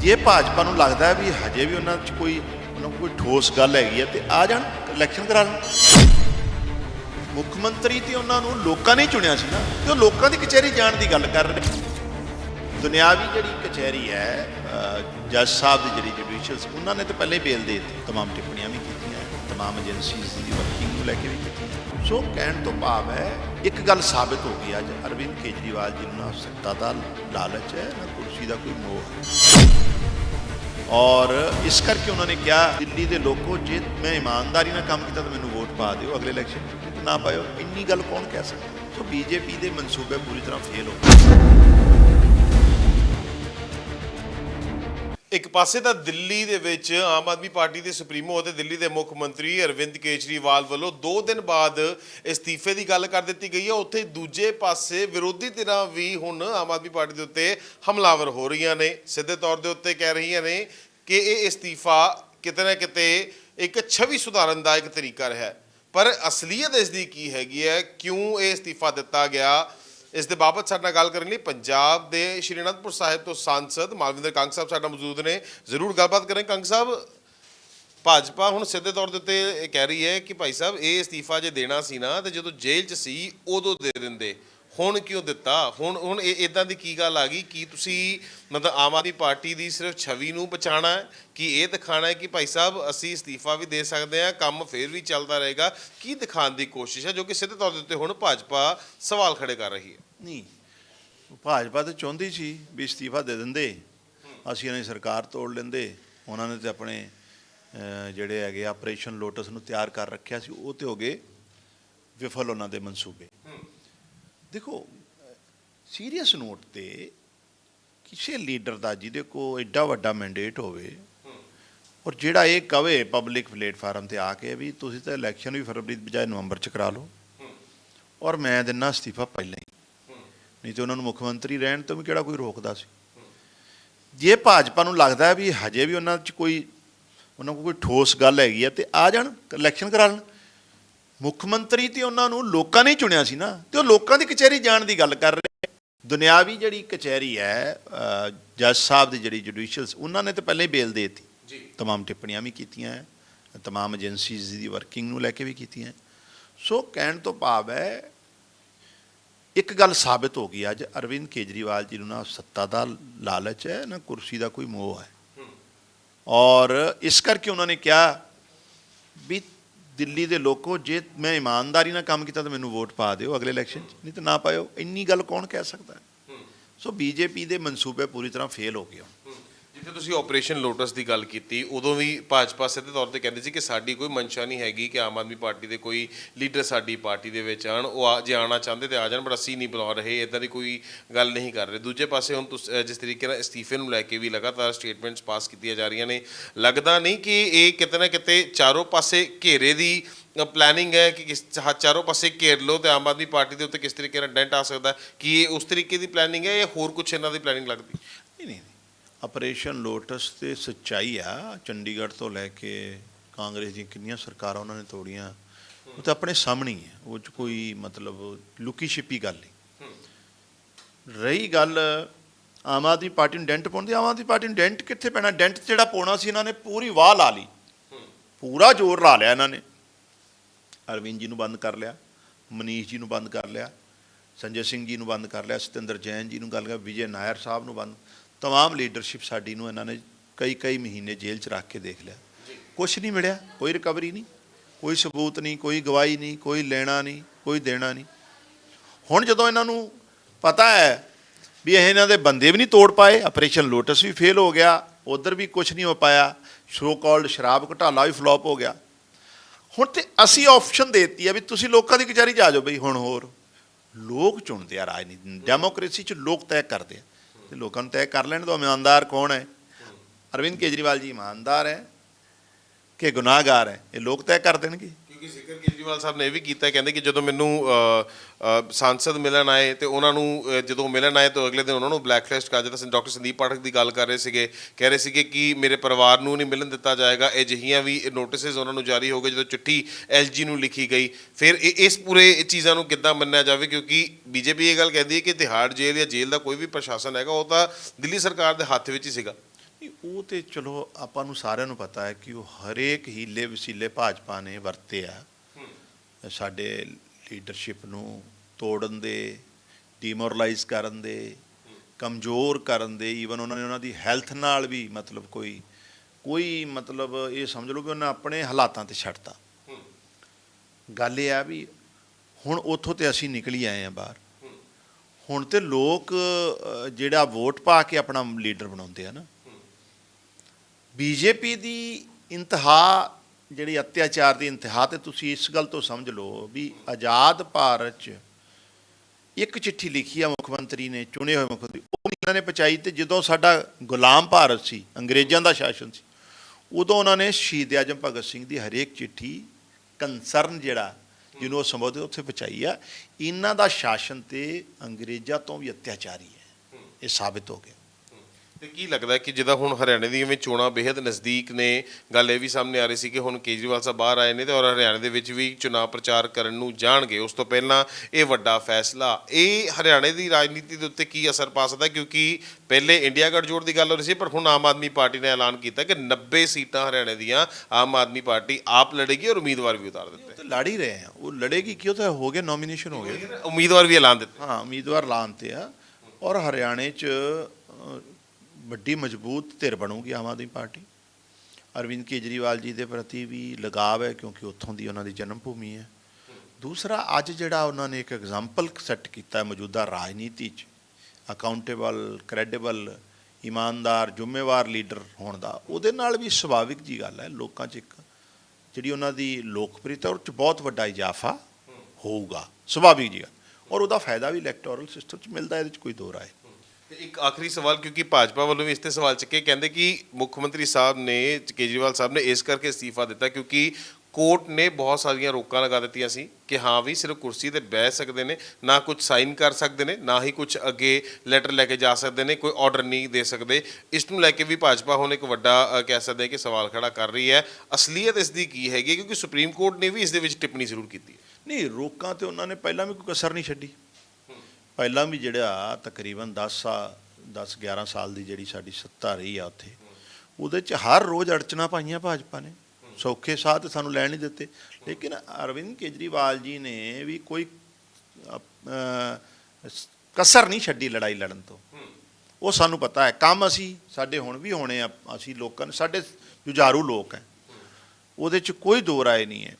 ਜੇ ਭਾਜਪਾ ਨੂੰ ਲੱਗਦਾ ਹੈ ਵੀ ਹਜੇ ਵੀ ਉਹਨਾਂ 'ਚ ਕੋਈ, ਉਹਨਾਂ ਕੋਈ ਠੋਸ ਗੱਲ ਹੈਗੀ ਹੈ ਤੇ ਆ ਜਾਣ ਇਲੈਕਸ਼ਨ ਕਰਾ ਲੈਣ। ਮੁੱਖ ਮੰਤਰੀ ਤੇ ਉਹਨਾਂ ਨੂੰ ਲੋਕਾਂ ਨੇ ਚੁਣਿਆ ਸੀ ਨਾ, ਤੇ ਉਹ ਲੋਕਾਂ ਦੀ ਕਚਹਿਰੀ ਜਾਣ ਦੀ ਗੱਲ ਕਰ ਰਹੇ। ਦੁਨਿਆਵੀ ਜਿਹੜੀ ਕਚਹਿਰੀ ਹੈ ਜੱਜ ਸਾਹਿਬ ਦੀ ਜਿਹੜੀ ਜੁਡੀਸ਼ੀਅਲ ਉਹਨਾਂ ਨੇ ਤਾਂ ਪਹਿਲੇ ਬੇਲ ਦੇ ਦਿੱਤੀ, ਤਮਾਮ ਟਿੱਪਣੀਆਂ ਵੀ ਕੀਤੀਆਂ, ਤਮਾਮ ਏਜੰਸੀਜ਼ ਦੀ ਵਰਕਿੰਗ ਨੂੰ ਲੈ ਕੇ ਵੀ ਕੀਤੀਆਂ ਸੋ ਕਹਿਣ ਤੋਂ ਭਾਵ ਹੈ, ਇੱਕ ਗੱਲ ਸਾਬਤ ਹੋ ਗਈ ਅੱਜ, ਅਰਵਿੰਦ ਕੇਜਰੀਵਾਲ ਜੀ ਨੂੰ ਨਾ ਸੱਤਾ ਦਾ ਲਾਲਚ ਹੈ, ਨਾ ਕੁਰਸੀ ਦਾ ਕੋਈ ਮੋਹ ਹੈ। ਔਰ ਇਸ ਕਰਕੇ ਉਹਨਾਂ ਨੇ ਕਿਹਾ, ਦਿੱਲੀ ਦੇ ਲੋਕੋ, ਜੇ ਮੈਂ ਇਮਾਨਦਾਰੀ ਨਾਲ ਕੰਮ ਕੀਤਾ ਤਾਂ ਮੈਨੂੰ ਵੋਟ ਪਾ ਦਿਓ ਅਗਲੇ ਇਲੈਕਸ਼ਨ 'ਚ। ਨਹੀਂ ਨਾ ਪਾਇਓ, ਇੰਨੀ ਗੱਲ ਕੌਣ ਕਹਿ ਸਕਦਾ? ਸੋ ਬੀਜੇਪੀ ਦੇ ਮਨਸੂਬੇ ਪੂਰੀ ਤਰ੍ਹਾਂ ਫੇਲ ਹੋ ਗਏ। ਇੱਕ ਪਾਸੇ ਤਾਂ ਦਿੱਲੀ ਦੇ ਵਿੱਚ ਆਮ ਆਦਮੀ ਪਾਰਟੀ ਦੇ ਸੁਪਰੀਮੋ ਅਤੇ ਦਿੱਲੀ ਦੇ ਮੁੱਖ ਮੰਤਰੀ ਅਰਵਿੰਦ ਕੇਜਰੀਵਾਲ ਵੱਲੋਂ 2 ਦਿਨ ਬਾਅਦ ਅਸਤੀਫੇ ਦੀ ਗੱਲ ਕਰ ਦਿੱਤੀ ਗਈ ਹੈ। ਉੱਥੇ ਦੂਜੇ ਪਾਸੇ ਵਿਰੋਧੀ ਧਿਰਾਂ ਵੀ ਹੁਣ ਆਮ ਆਦਮੀ ਪਾਰਟੀ ਦੇ ਉੱਤੇ ਹਮਲਾਵਰ ਹੋ ਰਹੀਆਂ ਨੇ। ਸਿੱਧੇ ਤੌਰ ਦੇ ਉੱਤੇ ਕਹਿ ਰਹੀਆਂ ਨੇ ਕਿ ਇਹ ਅਸਤੀਫਾ ਕਿਤੇ ਨਾ ਕਿਤੇ ਇੱਕ ਛਵੀ ਸੁਧਾਰਨ ਦਾ ਇੱਕ ਤਰੀਕਾ ਰਿਹਾ ਪਰ ਅਸਲੀਅਤ ਇਸ ਦੀ ਕੀ ਹੈਗੀ ਹੈ? ਕਿਉਂ ਇਹ ਅਸਤੀਫਾ ਦਿੱਤਾ ਗਿਆ? ਇਸ ਦੇ ਬਾਬਤ ਸਾਡੇ ਨਾਲ ਗੱਲ ਕਰਨ ਲਈ ਪੰਜਾਬ ਦੇ ਸ਼੍ਰੀ ਅਨੰਦਪੁਰ ਸਾਹਿਬ ਤੋਂ ਸਾਂਸਦ ਮਾਲਵਿੰਦਰ ਕੰਗ ਸਾਹਿਬ ਸਾਡੇ ਨਾਲ ਮੌਜੂਦ ਨੇ। ਜ਼ਰੂਰ ਗੱਲਬਾਤ ਕਰਾਂਗੇ ਕੰਗ ਸਾਹਿਬ। ਭਾਜਪਾ ਹੁਣ ਸਿੱਧੇ ਤੌਰ ਦੇ ਉੱਤੇ ਇਹ ਕਹਿ ਰਹੀ ਹੈ ਕਿ ਭਾਈ ਸਾਹਿਬ, ਇਹ ਅਸਤੀਫਾ ਜੇ ਦੇਣਾ ਸੀ ਨਾ, ਤੇ ਜਦੋਂ ਜੇਲ੍ਹ 'ਚ ਸੀ, ਉਦੋਂ ਦੇ ਦਿੰਦੇ। ਹੁਣ ਕਿਉਂ ਦਿੱਤਾ? ਹੁਣ ਹੁਣ ਇਹ ਇਦਾਂ ਦੀ ਕੀ ਗੱਲ ਆ ਗਈ ਕੀ ਤੁਸੀਂ ਮਤਲਬ ਆਮ ਆਦਮੀ ਪਾਰਟੀ ਦੀ ਸਿਰਫ ਛਵੀ ਨੂੰ ਬਚਾਉਣਾ ਹੈ ਕਿ ਇਹ ਦਿਖਾਣਾ ਹੈ ਕਿ ਭਾਈ ਸਾਹਿਬ ਅਸੀਂ ਅਸਤੀਫਾ ਵੀ ਦੇ ਸਕਦੇ ਹਾਂ ਕੰਮ ਫੇਰ ਵੀ ਚੱਲਦਾ ਰਹੇਗਾ। ਕੀ ਦਿਖਾਉਣ ਦੀ ਕੋਸ਼ਿਸ਼ ਹੈ ਜੋ ਕਿ ਸਿੱਧੇ ਤੌਰ ਦੇ ਉੱਤੇ ਹੁਣ ਭਾਜਪਾ ਸਵਾਲ ਖੜੇ ਕਰ ਰਹੀ ਹੈ? ਨਹੀਂ ਭਾਜਪਾ ਤਾਂ ਚਾਹੁੰਦੀ ਸੀ ਵੀ ਅਸਤੀਫਾ ਦੇ ਦਿੰਦੇ। ਅਸੀਂ ਇਹਨਾਂ ਦੀ ਸਰਕਾਰ ਤੋੜ ਲੈਂਦੇ। ਉਹਨਾਂ ਨੇ ਤੇ ਆਪਣੇ ਜਿਹੜੇ ਹੈਗੇ ਆਪਰੇਸ਼ਨ ਲੋਟਸ ਨੂੰ ਤਿਆਰ ਕਰ ਰੱਖਿਆ ਸੀ ਉਹ ਤੇ ਹੋ ਗਏ ਵਿਫਲ ਉਹਨਾਂ ਦੇ ਮਨਸੂਬੇ। ਦੇਖੋ ਸੀਰੀਅਸ ਨੋਟ ਤੇ ਕਿਸੇ ਲੀਡਰ ਦਾ ਜਿਹਦੇ ਕੋ ਐਡਾ ਵੱਡਾ ਮੈਂਡੇਟ ਹੋਵੇ, ਔਰ ਜਿਹੜਾ ਇਹ ਕਵੇ ਪਬਲਿਕ ਪਲੇਟਫਾਰਮ ਤੇ ਆ ਕੇ ਵੀ ਤੁਸੀਂ ਤਾਂ ਇਲੈਕਸ਼ਨ ਵੀ ਫਰਵਰੀ ਦੀ ਬਜਾਏ ਨਵੰਬਰ ਚ ਕਰਾ ਲਓ। ਔਰ ਮੈਂ ਦਿੰਨਾ ਅਸਤੀਫਾ ਪਹਿਲਾਂ ਹੀ। ਨਹੀਂ ਤੇ ਉਹਨਾਂ ਨੂੰ ਮੁੱਖ ਮੰਤਰੀ ਰਹਿਣ ਤੋਂ ਵੀ ਕਿਹੜਾ ਕੋਈ ਰੋਕਦਾ ਸੀ? ਜੇ ਭਾਜਪਾ ਨੂੰ ਲੱਗਦਾ ਵੀ ਹਜੇ ਵੀ ਉਹਨਾਂ 'ਚ ਕੋਈ, ਉਹਨਾਂ ਕੋਲ ਕੋਈ ਠੋਸ ਗੱਲ ਹੈਗੀ ਆ ਤੇ ਆ ਜਾਣ ਇਲੈਕਸ਼ਨ ਕਰਾ ਲੈਣ। ਮੁੱਖ ਮੰਤਰੀ ਤੇ ਉਹਨਾਂ ਨੂੰ ਲੋਕਾਂ ਨੇ ਚੁਣਿਆ ਸੀ ਨਾ ਤੇ ਉਹ ਲੋਕਾਂ ਦੀ ਕਚਹਿਰੀ ਜਾਣ ਦੀ ਗੱਲ ਕਰ ਰਹੇ ਦੁਨਿਆਵੀ ਜਿਹੜੀ ਕਚਹਿਰੀ ਹੈ ਜੱਜ ਸਾਹਿਬ ਦੀ ਜਿਹੜੀ ਜੁਡੀਸ਼ੀਅਲ ਉਹਨਾਂ ਨੇ ਤਾਂ ਪਹਿਲਾਂ ਹੀ ਬੇਲ ਦੇ ਦਿੱਤੀ। ਜੀ। ਤਮਾਮ ਟਿੱਪਣੀਆਂ ਵੀ ਕੀਤੀਆਂ ਹੈ ਤਮਾਮ ਏਜੰਸੀਜ਼ ਦੀ ਵਰਕਿੰਗ ਨੂੰ ਲੈ ਕੇ ਵੀ ਕੀਤੀਆਂ ਸੋ ਕਹਿਣ ਤੋਂ ਭਾਵ ਹੈ ਇੱਕ ਗੱਲ ਸਾਬਤ ਹੋ ਗਈ ਅੱਜ ਅਰਵਿੰਦ ਕੇਜਰੀਵਾਲ ਜੀ ਨੂੰ ਨਾ ਸੱਤਾ ਦਾ ਲਾਲਚ ਹੈ ਨਾ ਕੁਰਸੀ ਦਾ ਕੋਈ ਮੋਹ ਹੈ। ਔਰ ਇਸ ਕਰਕੇ ਉਹਨਾਂ ਨੇ ਕਿਹਾ ਦਿੱਲੀ ਦੇ ਲੋਕੋ ਜੇ ਮੈਂ ਇਮਾਨਦਾਰੀ ਨਾਲ ਕੰਮ ਕੀਤਾ ਤਾਂ ਮੈਨੂੰ ਵੋਟ ਪਾ ਦਿਓ ਅਗਲੇ ਇਲੈਕਸ਼ਨ 'ਚ ਨਹੀਂ ਤਾਂ ਨਾ ਪਾਇਓ। ਇੰਨੀ ਗੱਲ ਕੌਣ ਕਹਿ ਸਕਦਾ? ਸੋ ਬੀਜੇਪੀ ਦੇ ਮਨਸੂਬੇ ਪੂਰੀ ਤਰ੍ਹਾਂ ਫੇਲ ਹੋ ਗਏ। ਜਿੱਥੇ ਤੁਸੀਂ ਆਪਰੇਸ਼ਨ ਲੋਟਸ ਦੀ ਗੱਲ ਕੀਤੀ, ਉਦੋਂ ਵੀ ਭਾਜਪਾ ਸਿੱਧੇ ਤੌਰ ਤੇ ਕਹਿੰਦੀ ਸੀ ਕਿ ਸਾਡੀ ਕੋਈ ਮਨਸ਼ਾ ਨਹੀਂ ਹੈਗੀ ਕਿ ਆਮ ਆਦਮੀ ਪਾਰਟੀ ਦੇ ਕੋਈ ਲੀਡਰ ਸਾਡੀ ਪਾਰਟੀ ਦੇ ਵਿੱਚ ਆਣ ਉਹ ਆ- ਜੇ ਆਣਾ ਚਾਹੁੰਦੇ ਤੇ ਆ ਜਾਣ ਪਰ ਅਸੀਂ ਨਹੀਂ ਬੁਲਾ ਰਹੇ ਇਦਾਂ ਦੀ ਕੋਈ ਗੱਲ ਨਹੀਂ ਕਰ ਰਹੇ ਦੂਜੇ ਪਾਸੇ ਹੁਣ ਤੁਸ- ਅਹ ਜਿਸ ਤਰੀਕੇ ਨਾਲ ਅਸਤੀਫੇ ਨੂੰ ਲੈ ਕੇ ਵੀ ਲਗਾਤਾਰ ਸਟੇਟਮੈਂਟਸ ਪਾਸ ਕੀਤੀਆਂ ਜਾ ਰਹੀਆਂ ਨੇ, ਲੱਗਦਾ ਨਹੀਂ ਕਿ ਇਹ ਕਿਤੇ ਨਾ ਕਿਤੇ ਚਾਰੋਂ ਪਾਸੇ ਘੇਰੇ ਦੀ ਪਲੈਨਿੰਗ ਹੈ ਕਿ ਕਿਸ ਚਾਹ- ਚਾਰੋਂ ਪਾਸੇ ਘੇਰ ਲਓ ਤੇ ਆਮ ਆਦਮੀ ਪਾਰਟੀ ਦੇ ਉੱਤੇ ਕਿਸ ਤਰੀਕੇ ਨਾਲ ਡੈਂਟ ਆ ਸਕਦਾ ਹੈ? ਕੀ ਇਹ ਉਸ ਤਰੀਕੇ ਦੀ ਪਲੈਨਿੰਗ ਹੈ ਜਾਂ ਹੋਰ ਕੁਝ ਇਹਨਾਂ ਦੀ ਪਲੈਨਿੰਗ ਲੱਗਦੀ ਨਹੀਂ ਨਹੀਂ ਆਪਰੇਸ਼ਨ ਲੋਟਸ ਤੇ ਸੱਚਾਈ ਆ। ਚੰਡੀਗੜ੍ਹ ਤੋਂ ਲੈ ਕੇ ਕਾਂਗਰਸ ਦੀਆਂ ਕਿੰਨੀਆਂ ਸਰਕਾਰਾਂ ਉਹਨਾਂ ਨੇ ਤੋੜੀਆਂ। ਉਹ ਤਾਂ ਆਪਣੇ ਸਾਹਮਣੇ ਹੀ ਹੈ ਉਹ ਚ ਕੋਈ ਮਤਲਬ ਲੁਕੀ ਛਿਪੀ ਗੱਲ ਨਹੀਂ। ਰਹੀ ਗੱਲ ਆਮ ਆਦਮੀ ਪਾਰਟੀ ਨੂੰ ਡੈਂਟ ਪਾਉਣ ਦੀ। ਆਮ ਆਦਮੀ ਪਾਰਟੀ ਨੂੰ ਡੈਂਟ ਕਿੱਥੇ ਪੈਣਾ? ਡੈਂਟ ਜਿਹੜਾ ਪਾਉਣਾ ਸੀ ਇਹਨਾਂ ਨੇ ਪੂਰੀ ਵਾਹ ਲਾ ਲਈ। ਪੂਰਾ ਜ਼ੋਰ ਲਾ ਲਿਆ ਇਹਨਾਂ ਨੇ। ਅਰਵਿੰਦ ਜੀ ਨੂੰ ਬੰਦ ਕਰ ਲਿਆ। ਮਨੀਸ਼ ਜੀ ਨੂੰ ਬੰਦ ਕਰ ਲਿਆ। ਸੰਜੇ ਸਿੰਘ ਜੀ ਨੂੰ ਬੰਦ ਕਰ ਲਿਆ। ਸਤਿੰਦਰ ਜੈਨ ਜੀ ਨੂੰ ਗੱਲ ਕਰ ਵਿਜੇ ਨਾਇਰ ਸਾਹਿਬ ਨੂੰ ਬੰਦ ਤਮਾਮ ਲੀਡਰਸ਼ਿਪ ਸਾਡੀ ਨੂੰ ਇਹਨਾਂ ਨੇ ਕਈ ਕਈ ਮਹੀਨੇ ਜੇਲ੍ਹ 'ਚ ਰੱਖ ਕੇ ਦੇਖ ਲਿਆ ਕੁਝ ਨਹੀਂ ਮਿਲਿਆ ਕੋਈ ਰਿਕਵਰੀ ਨਹੀਂ ਕੋਈ ਸਬੂਤ ਨਹੀਂ ਕੋਈ ਗਵਾਹੀ ਨਹੀਂ ਕੋਈ ਲੈਣਾ ਨਹੀਂ ਕੋਈ ਦੇਣਾ ਨਹੀਂ ਹੁਣ ਜਦੋਂ ਇਹਨਾਂ ਨੂੰ ਪਤਾ ਹੈ ਵੀ ਇਹ ਇਹਨਾਂ ਦੇ ਬੰਦੇ ਵੀ ਨਹੀਂ ਤੋੜ ਪਾਏ ਆਪਰੇਸ਼ਨ ਲੋਟਸ ਵੀ ਫੇਲ ਹੋ ਗਿਆ ਉਧਰ ਵੀ ਕੁਝ ਨਹੀਂ ਹੋ ਪਾਇਆ ਸ਼ੋ ਕਾਲਡ ਸ਼ਰਾਬ ਘੁਟਾਲਾ ਵੀ ਫਲॉप ਹੋ ਗਿਆ ਹੁਣ ਤੇ ਅਸੀਂ ਆਪਸ਼ਨ ਦੇਤੀ ਆ ਵੀ ਤੁਸੀਂ ਲੋਕਾਂ ਦੀ ਕਚਹਿਰੀ 'ਚ ਆ ਜਾਓ ਬਈ ਹੁਣ ਹੋਰ ਲੋਕ ਚੁਣਦੇ ਆ ਰਾਜਨੀਤੀ ਡੈਮੋਕ੍ਰੇਸੀ 'ਚ ਲੋਕ ਤੈਅ ਕਰਦੇ ਆ ਤੇ ਲੋਕਾਂ ਨੂੰ ਤੈਅ ਕਰ ਲੈਣ ਦੋ ਇਮਾਨਦਾਰ ਕੌਣ ਹੈ? ਅਰਵਿੰਦ ਕੇਜਰੀਵਾਲ ਜੀ ਇਮਾਨਦਾਰ ਹੈ ਕਿ ਗੁਨਾਹਗਾਰ ਹੈ। ਇਹ ਲੋਕ ਤੈਅ ਕਰ ਦੇਣਗੇ। ਕਿਉਂਕਿ ਜ਼ਿਕਰ ਕੇਜਰੀਵਾਲ ਸਾਹਿਬ ਨੇ ਇਹ ਵੀ ਕੀਤਾ ਕਹਿੰਦੇ ਕਿ ਜਦੋਂ ਮੈਨੂੰ ਅ, ਸਾਂਸਦ ਮਿਲਣ ਆਏ ਤੇ ਉਹਨਾਂ ਨੂੰ ਜਦੋਂ ਮਿਲਣ ਆਏ ਤਾਂ ਅਗਲੇ ਦਿਨ ਉਹਨਾਂ ਨੂੰ ਬਲੈਕਲਿਸਟ ਕਰ ਦਿੱਤਾ। ਡਾਕਟਰ ਸੰਦੀਪ ਪਾਠਕ ਦੀ ਗੱਲ ਕਰ ਰਹੇ ਸੀਗੇ ਕਹਿ ਰਹੇ ਸੀਗੇ ਕਿ ਮੇਰੇ ਪਰਿਵਾਰ ਨੂੰ ਨਹੀਂ ਮਿਲਣ ਦਿੱਤਾ ਜਾਏਗਾ। ਇਹ ਜਿਹੀਆਂ ਵੀ ਨੋਟਿਸਸ ਉਹਨਾਂ ਨੂੰ ਜਾਰੀ ਹੋ ਗਏ ਜਦੋਂ ਚਿੱਠੀ ਐਲਜੀ ਨੂੰ ਲਿਖੀ ਗਈ। ਫਿਰ ਇਹ- ਇਸ ਪੂਰੇ ਚੀਜ਼ਾਂ ਨੂੰ ਕਿੱਦਾਂ ਮੰਨਿਆ ਜਾਵੇ? ਕਿਉਂਕਿ ਬੀਜੇਪੀ ਇਹ ਗੱਲ ਕਹਿੰਦੀ ਹੈ ਕਿ ਤਿਹਾੜ ਜੇਲ੍ਹ ਜਾਂ ਜੇਲ੍ਹ ਦਾ ਕੋਈ ਵੀ ਪ੍ਰਸ਼ਾਸਨ ਹੈਗਾ ਉਹ ਤਾਂ ਦਿੱਲੀ ਸਰਕਾਰ ਦੇ ਹੱਥ ਵਿੱਚ ਹੀ ਸੀਗਾ। ਨਹੀਂ, ਉਹ ਤੇ ਚਲੋ ਆਪਾਂ ਨੂੰ ਸਾਰਿਆਂ ਨੂੰ ਪਤਾ ਹੈ ਕਿ ਉਹ ਹਰੇਕ ਹੀਲੇ ਵਸੀਲੇ ਭਾਜਪਾ ਨੇ ਵਰਤੇ ਆ ਸਾਡੇ ਲੀਡਰਸ਼ਿਪ ਨੂੰ ਤੋੜਨ ਦੇ ਡੀਮੋਰਲਾਈਜ਼ ਕਰਨ ਦੇ ਕਮਜ਼ੋਰ ਕਰਨ ਦੇ ਈਵਨ ਉਹਨਾਂ ਨੇ ਉਹਨਾਂ ਦੀ ਹੈਲਥ ਨਾਲ ਵੀ ਮਤਲਬ ਕੋਈ ਕੋਈ ਮਤਲਬ ਇਹ ਸਮਝ ਲਓ ਕਿ ਉਹਨਾਂ ਆਪਣੇ ਹਾਲਾਤਾਂ ਤੇ ਛੱਡਤਾ। ਗੱਲ ਇਹ ਆ ਵੀ ਹੁਣ ਉੱਥੋਂ ਤੇ ਅਸੀਂ ਨਿਕਲੀ ਆਏ ਆ ਬਾਹਰ। ਹੁਣ ਤੇ ਲੋਕ ਜਿਹੜਾ ਵੋਟ ਪਾ ਕੇ ਆਪਣਾ ਲੀਡਰ ਬਣਾਉਂਦੇ ਆ ਨਾ ਬੀਜੇਪੀ ਦੀ ਇੰਤਹਾ, ਜਿਹੜੀ ਅਤਿਆਚਾਰ ਦੀ ਇੰਤਹਾ ਤੇ ਤੁਸੀਂ ਇਸ ਗੱਲ ਤੋਂ ਸਮਝ ਲਓ ਵੀ ਆਜ਼ਾਦ ਭਾਰਤ 'ਚ ਇੱਕ ਚਿੱਠੀ ਲਿਖੀ ਆ ਮੁੱਖ ਮੰਤਰੀ ਨੇ, ਚੁਣੇ ਹੋਏ ਮੁੱਖ ਮੰਤਰੀ, ਉਹ ਇਹਨਾਂ ਨੇ ਪਹੁੰਚਾਈ ਤੇ ਜਦੋਂ ਸਾਡਾ ਗੁਲਾਮ ਭਾਰਤ ਸੀ, ਅੰਗਰੇਜ਼ਾਂ ਦਾ ਸ਼ਾਸਨ ਸੀ, ਉਦੋਂ ਉਹਨਾਂ ਨੇ ਸ਼ਹੀਦ ਆਜਮ ਭਗਤ ਸਿੰਘ ਦੀ ਹਰੇਕ ਚਿੱਠੀ, ਕੰਸਰਨ ਜਿਹੜਾ ਜਿਹਨੂੰ ਉਹ ਸੰਬੋਧਿਤ ਉੱਥੇ ਪਹੁੰਚਾਈ ਆ, ਇਹਨਾਂ ਦਾ ਸ਼ਾਸਨ ਤੇ ਅੰਗਰੇਜ਼ਾਂ ਤੋਂ ਵੀ ਅਤਿਆਚਾਰੀ ਹੈ, ਇਹ ਸਾਬਿਤ ਹੋ ਗਿਆ। ਤੇ ਕੀ ਲੱਗਦਾ ਕਿ ਜਿੱਦਾਂ ਹੁਣ ਹਰਿਆਣੇ ਦੀਆਂ ਵੀ ਚੋਣਾਂ ਬੇहद ਨਜ਼ਦੀਕ ਨੇ ਗੱਲ ਇਹ ਵੀ ਸਾਹਮਣੇ ਆ ਰਹੀ ਸੀ ਕਿ ਹੁਣ ਕੇਜਰੀਵਾਲ ਸਾਹਿਬ ਬਾਹਰ ਆਏ ਨੇ ਤੇ ਔਰ ਹਰਿਆਣੇ ਦੇ ਵਿੱਚ ਵੀ ਚੋਣਾਂ ਪ੍ਰਚਾਰ ਕਰਨ ਨੂੰ ਜਾਣਗੇ। ਉਸ ਤੋਂ ਪਹਿਲਾਂ ਇਹ ਵੱਡਾ ਫੈਸਲਾ ਇਹ ਹਰਿਆਣੇ ਦੀ ਰਾਜਨੀਤੀ ਦੇ ਉੱਤੇ ਕੀ ਅਸਰ ਪਾ ਸਕਦਾ? ਕਿਉਂਕਿ ਪਹਿਲੇ ਇੰਡੀਆ ਗੱਠਜੋੜ ਦੀ ਗੱਲ ਹੋ ਰਹੀ ਸੀ ਪਰ ਹੁਣ ਆਮ ਆਦਮੀ ਪਾਰਟੀ ਨੇ ਐਲਾਨ ਕੀਤਾ ਕਿ 90 ਸੀਟਾਂ ਹਰਿਆਣੇ ਦੀਆਂ ਆਮ ਆਦਮੀ ਪਾਰਟੀ ਆਪ ਲੜੇਗੀ ਔਰ ਉਮੀਦਵਾਰ ਵੀ ਉਤਾਰ ਦਿੱਤੇ। ਤੇ ਲੜ ਹੀ ਰਹੇ ਆ। ਉਹ ਲੜੇਗੀ ਕਿਉਂ? ਤਾਂ ਹੋ ਗਿਆ ਨੋਮੀਨੇਸ਼ਨ ਹੋ ਗਿਆ। ਉਮੀਦਵਾਰ ਵੀ ਐਲਾਨ ਦਿੱਤੇ। ਹਾਂ ਉਮੀਦਵਾਰ ਲਾਉਣ ਤੇ ਆ। ਔਰ ਹਰਿਆਣੇ 'ਚ ਵੱਡੀ ਮਜ਼ਬੂਤ ਧਿਰ ਬਣੂਗੀ ਆਮ ਆਦਮੀ ਪਾਰਟੀ। ਅਰਵਿੰਦ ਕੇਜਰੀਵਾਲ ਜੀ ਦੇ ਪ੍ਰਤੀ ਵੀ ਲਗਾਵ ਹੈ ਕਿਉਂਕਿ ਉੱਥੋਂ ਦੀ ਉਹਨਾਂ ਦੀ ਜਨਮ ਭੂਮੀ ਹੈ। ਦੂਸਰਾ, ਅੱਜ ਜਿਹੜਾ ਉਹਨਾਂ ਨੇ ਇੱਕ ਐਗਜ਼ਾਮਪਲ ਸੈੱਟ ਕੀਤਾ ਮੌਜੂਦਾ ਰਾਜਨੀਤੀ 'ਚ ਅਕਾਊਂਟੇਬਲ ਕ੍ਰੈਡੀਬਲ ਇਮਾਨਦਾਰ, ਜ਼ਿੰਮੇਵਾਰ ਲੀਡਰ ਹੋਣ ਦਾ, ਉਹਦੇ ਨਾਲ ਵੀ ਸੁਭਾਵਿਕ ਜੀ ਗੱਲ ਹੈ ਲੋਕਾਂ 'ਚ ਇੱਕ, ਜਿਹੜੀ ਉਹਨਾਂ ਦੀ ਲੋਕਪ੍ਰਿਯਤਾ ਉਹ 'ਚ ਬਹੁਤ ਵੱਡਾ ਇਜ਼ਾਫਾ ਹੋਊਗਾ। ਸੁਭਾਵਿਕ ਜੀ ਗੱਲ। ਔਰ ਉਹਦਾ ਫਾਇਦਾ ਵੀ ਇਲੈਕਟੋਰਲ ਸਿਸਟਮ 'ਚ ਮਿਲਦਾ ਇਹਦੇ 'ਚ ਕੋਈ ਦੋ ਰਾਏ। ਤੇ ਇੱਕ ਆਖਰੀ ਸਵਾਲ, ਕਿਉਂਕਿ ਭਾਜਪਾ ਵੱਲੋਂ ਵੀ ਇਸ ਤੇ ਸਵਾਲ ਚੱਕੇ, ਕਹਿੰਦੇ ਕਿ ਮੁੱਖ ਮੰਤਰੀ ਸਾਹਿਬ ਨੇ, ਕੇਜਰੀਵਾਲ ਸਾਹਿਬ ਨੇ ਇਸ ਕਰਕੇ ਅਸਤੀਫਾ ਦਿੱਤਾ ਕਿਉਂਕਿ ਕੋਰਟ ਨੇ ਬਹੁਤ ਸਾਰੀਆਂ ਰੋਕਾਂ ਲਗਾ ਦਿੱਤੀਆਂ ਸੀ ਕਿ ਹਾਂ ਵੀ ਸਿਰਫ ਕੁਰਸੀ ਤੇ ਬਹਿ ਸਕਦੇ ਨੇ, ਨਾ ਕੁਝ ਸਾਈਨ ਕਰ ਸਕਦੇ ਨੇ, ਨਾ ਹੀ ਕੁਝ ਅੱਗੇ ਲੈਟਰ ਲੈ ਕੇ ਜਾ ਸਕਦੇ ਨੇ, ਕੋਈ ਆਰਡਰ ਨਹੀਂ ਦੇ ਸਕਦੇ। ਇਸ ਨੂੰ ਲੈ ਕੇ ਵੀ ਭਾਜਪਾ ਹੁਣ ਇੱਕ ਵੱਡਾ ਕਹਿ ਸਕਦੇ ਹਾਂ ਕਿ ਸਵਾਲ ਖੜਾ ਕਰ ਰਹੀ ਹੈ। ਅਸਲੀਅਤ ਇਸ ਦੀ ਕੀ ਹੈਗੀ ਕਿਉਂਕਿ ਸੁਪਰੀਮ ਕੋਰਟ ਨੇ ਵੀ ਇਸ ਦੇ ਵਿੱਚ ਟਿੱਪਣੀ ਜ਼ਰੂਰ ਕੀਤੀ ਹੈ। ਨਹੀਂ, ਰੋਕਾਂ ਤੇ ਉਹਨਾਂ ਨੇ ਪਹਿਲਾਂ ਵੀ ਕੋਈ ਕਸਰ ਨਹੀਂ ਛੱਡੀ। ਪਹਿਲਾਂ ਵੀ ਜਿਹੜਾ ਤਕਰੀਬਨ 10 ਸਾਲ 10 11 ਸਾਲ ਦੀ ਜਿਹੜੀ ਸਾਡੀ ਸੱਤਾ ਰਹੀ ਆ ਉੱਥੇ, ਉਹਦੇ 'ਚ ਹਰ ਰੋਜ਼ ਅੜਚਣਾ ਪਾਈਆਂ ਭਾਜਪਾ ਨੇ। ਸੌਖੇ ਸਾਹ ਤੇ ਸਾਨੂੰ ਲੈਣ ਨਹੀਂ ਦਿੱਤੇ। ਲੇਕਿਨ ਅਰਵਿੰਦ ਕੇਜਰੀਵਾਲ ਜੀ ਨੇ ਵੀ ਕੋਈ ਕਸਰ ਨਹੀਂ ਛੱਡੀ ਲੜਾਈ ਲੜਨ ਤੋਂ। ਉਹ ਸਾਨੂੰ ਪਤਾ ਹੈ, ਕੰਮ ਅਸੀਂ, ਸਾਡੇ ਹੁਣ ਵੀ ਹੋਣੇ ਆ, ਅਸੀਂ ਲੋਕਾਂ ਨੇ, ਸਾਡੇ ਜੁਝਾਰੂ ਲੋਕ ਹੈ। ਉਹਦੇ 'ਚ ਕੋਈ ਦੋ ਰਾਏ ਨਹੀਂ ਹੈ।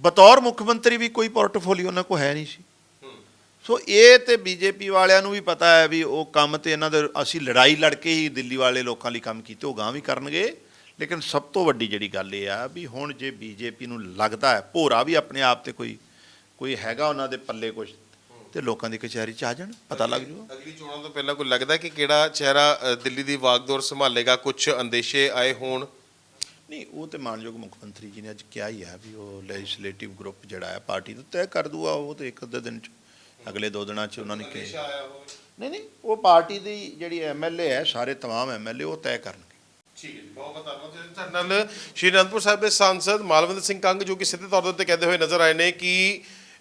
ਬਤੌਰ ਮੁੱਖ ਮੰਤਰੀ ਵੀ ਕੋਈ ਪੋਰਟਫੋਲੀਓ ਉਹਨਾਂ ਕੋ ਹੈ ਨਹੀਂ ਸੀ। ਸੋ ਇਹ ਤੇ ਬੀਜੇਪੀ ਵਾਲਿਆਂ ਨੂੰ ਵੀ ਪਤਾ ਹੈ ਵੀ ਉਹ ਕੰਮ ਤੇ ਇਹਨਾਂ ਦੇ ਅਸੀਂ ਲੜਾਈ ਲੜ ਕੇ ਹੀ ਦਿੱਲੀ ਵਾਲੇ ਲੋਕਾਂ ਲਈ ਕੰਮ ਕੀਤੇ ਉਹ ਗਾਂ ਵੀ ਕਰਨਗੇ। ਲੇਕਿਨ ਸਭ ਤੋਂ ਵੱਡੀ ਜਿਹੜੀ ਗੱਲ ਇਹ ਆ ਵੀ ਹੁਣ ਜੇ ਬੀਜੇਪੀ ਨੂੰ ਲੱਗਦਾ ਹੈ ਭੋਰਾ ਵੀ ਆਪਣੇ ਆਪ ਤੇ ਕੋਈ ਕੋਈ ਹੈਗਾ ਉਹਨਾਂ ਦੇ ਪੱਲੇ ਕੁਝ ਤੇ ਲੋਕਾਂ ਦੀ ਕਚਹਿਰੀ ਚ ਆ ਜਾਣ ਪਤਾ ਲੱਗ ਜੂ ਅਗਲੀ ਚੋਣਾਂ ਤੋਂ ਪਹਿਲਾਂ ਕੋਈ ਲੱਗਦਾ ਕਿ ਕਿਹੜਾ ਚਿਹਰਾ ਦਿੱਲੀ ਦੀ ਵਾਗਦੌਰ ਸੰਭਾਲੇਗਾ ਕੁਝ ਅੰਦੇਸ਼ੇ ਆਏ ਹੋਣ? ਨਹੀਂ ਉਹ ਤੇ ਮਾਨਯੋਗ ਮੁੱਖ ਮੰਤਰੀ ਜੀ ਨੇ ਅੱਜ ਕਿਹਾ ਹੀ ਆ ਵੀ ਉਹ ਲੈਜਿਸਲੇਟਿਵ ਗਰੁੱਪ ਜਿਹੜਾ ਹੈ ਪਾਰਟੀ ਦਾ ਤੈਅ ਕਰ ਦੂਗਾ ਉਹ ਤੇ ਇੱਕ ਅੱਧੇ ਦਿਨ ਚ ਅਗਲੇ ਦੋ ਦਿਨਾਂ ਚ ਉਹਨਾਂ ਨੇ ਕਿਹਾ ਆਇਆ ਹੋਵੇ ਨਹੀਂ ਨਹੀਂ ਉਹ ਪਾਰਟੀ ਦੀ ਜਿਹੜੀ ਐਮਐਲਏ ਹੈ ਸਾਰੇ तमाम ਐਮਐਲਏ ਉਹ ਤੈਅ ਕਰਨਗੇ ਠੀਕ ਹੈ ਜੀ ਬਹੁਤ ਬਹੁਤ ਧੰਨਵਾਦ ਜੀ ਸਾਡੇ ਨਾਲ ਸ਼੍ਰੀ ਅਨੰਦਪੁਰ ਸਾਹਿਬ ਦੇ ਸਾਂਸਦ ਮਾਲਵਿੰਦਰ ਸਿੰਘ ਕੰਗ ਜੋ ਕਿ ਸਿੱਧੇ ਤੌਰ ਦੇ ਉੱਤੇ ਕਹਿੰਦੇ ਹੋਏ ਨਜ਼ਰ ਆਏ ਨੇ ਕਿ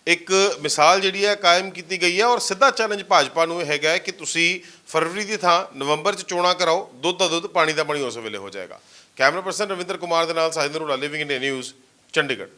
ਇੱਕ ਮਿਸਾਲ ਜਿਹੜੀ ਹੈ ਕਾਇਮ ਕੀਤੀ ਗਈ ਹੈ ਔਰ ਸਿੱਧਾ ਚੈਲੰਜ ਭਾਜਪਾ ਨੂੰ ਇਹ ਹੈਗਾ ਹੈ ਕਿ ਤੁਸੀਂ ਫਰਵਰੀ ਦੀ ਥਾਂ ਨਵੰਬਰ 'ਚ ਚੋਣਾਂ ਕਰਾਓ ਦੁੱਧ ਦਾ ਦੁੱਧ ਪਾਣੀ ਦਾ ਪਾਣੀ ਉਸ ਵੇਲੇ ਹੋ ਜਾਏਗਾ ਕੈਮਰਾ ਪਰਸਨ ਰਵਿੰਦਰ ਕੁਮਾਰ ਦੇ ਨਾਲ ਸਾਹਿਦਰ ਉਡਾ ਲਿਵਿੰਗ ਇੰਡੀਆ ਨਿਊਜ਼ ਚੰਡੀਗੜ੍ਹ